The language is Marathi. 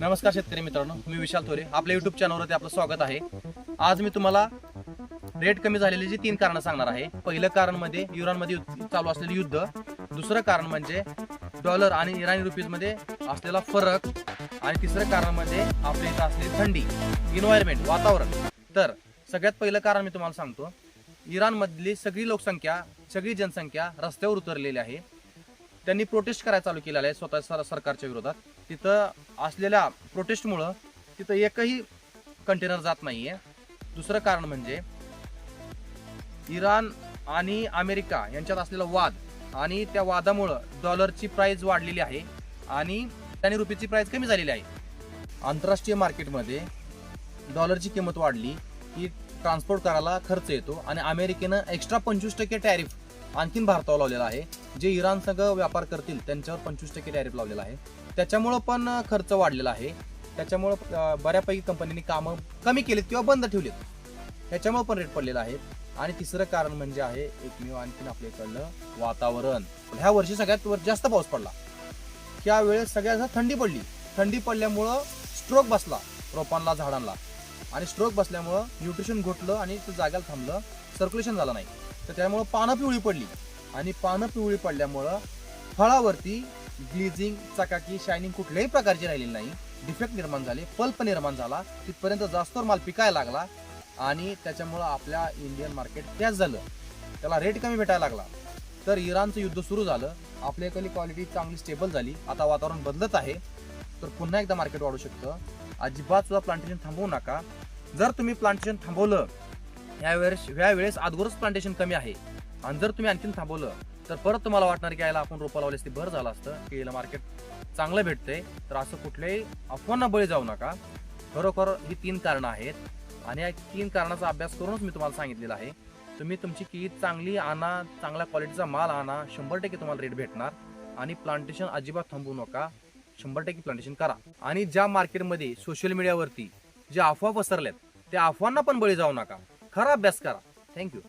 नमस्कार शेतकरी मित्रांनो मी विशाल थोरे. आपल्या युट्यूब चॅनलवरती आपलं स्वागत आहे. आज मी तुम्हाला रेट कमी झालेली जी तीन कारणं सांगणार आहे. पहिलं कारण म्हणजे युरानमध्ये युद्ध- चालू असलेले युद्ध. दुसरं कारण म्हणजे डॉलर आणि इराणी रुपीजमध्ये असलेला फरक. आणि तिसरं कारण म्हणजे आपल्या इथं असलेली थंडी इन्व्हायरमेंट वातावरण. तर सगळ्यात पहिलं कारण मी तुम्हाला सांगतो. इराणमधली सगळी लोकसंख्या सगळी जनसंख्या रस्त्यावर उतरलेली आहे. त्यांनी प्रोटेस्ट करायला चालू केलेला आहे स्वतः सरकारच्या विरोधात. तिथं असलेल्या प्रोटेस्टमुळं तिथं एकही कंटेनर जात नाहीये. दुसरं कारण म्हणजे इराण आणि अमेरिका यांच्यात असलेला वाद आणि त्या वादामुळं डॉलरची प्राईज वाढलेली आहे आणि त्याने रुपीची प्राईज कमी झालेली आहे. आंतरराष्ट्रीय मार्केटमध्ये डॉलरची किंमत वाढली की ट्रान्सपोर्ट करायला खर्च येतो आणि अमेरिकेनं एक्स्ट्रा पंचवीस टक्के टॅरिफ आणखीन भारतावर लावलेला आहे. जे इराण संघ व्यापार करतील त्यांच्यावर पंचवीस टक्के टॅरिफ लावलेला आहे. त्याच्यामुळं पण खर्च वाढलेला आहे. त्याच्यामुळं बऱ्यापैकी कंपनीने कामं कमी केलीत किंवा बंद ठेवलीत. ह्याच्यामुळं पण रेट पडलेला आहे. आणि तिसरं कारण म्हणजे आहे एकमेव आणखीन आपल्या इकडलं वातावरण. ह्या वर्षी सगळ्यात वर- जास्त पाऊस पडला. त्यावेळेस सगळ्यात थंडी पडली. थंडी पडल्यामुळं स्ट्रोक बसला रोपांना झाडांना. आणि स्ट्रोक बसल्यामुळं न्यूट्रिशन घोटलं आणि ते जाग्याला थांबलं. सर्क्युलेशन झालं नाही. तर त्यामुळं पानं पिवळी पडली. आणि पानं पिवळी पडल्यामुळं फळावरती ग्लिझिंग चकाकी शायनिंग कुठल्याही प्रकारची राहिलेली नाही. डिफेक्ट निर्माण झाले पल्प निर्माण झाला तिथपर्यंत जास्त माल पिकायला लागला आणि त्याच्यामुळं आपल्या इंडियन मार्केट त्याच झालं. त्याला रेट कमी भेटायला लागला. तर इराणचं युद्ध सुरू झालं. आपल्याकडली क्वालिटी चांगली स्टेबल झाली. आता वातावरण बदलत आहे. तर पुन्हा एकदा मार्केट वाढू शकतं. अजिबात सुद्धा प्लांटेशन थांबवू नका. जर तुम्ही प्लांटेशन थांबवलं यावेळेस यावेळेस अगोदरच प्लांटेशन कमी आहे. आणि जर तुम्ही आणखीन थांबवलं तर परत तुम्हाला वाटणार की यायला आपण रोपं लावले असते भर झालं असतं की याला मार्केट चांगलं भेटतंय. तर असं कुठल्याही अफवांना बळी जाऊ नका. खरोखर ही तीन कारणं आहेत आणि या तीन कारणाचा अभ्यास करूनच मी तुम्हाला सांगितलेलं आहे. तुम्ही तुमची की चांगली आणा चांगल्या क्वालिटीचा माल आणा शंभर टक्के तुम्हाला रेट भेटणार. आणि प्लांटेशन अजिबात थांबवू नका. शंभर टक्के प्लांटेशन करा. आणि ज्या मार्केटमध्ये सोशल मीडियावरती जे अफवा पसरल्यात त्या अफवांना पण बळी जाऊ नका. खरा अभ्यास करा. थँक्यू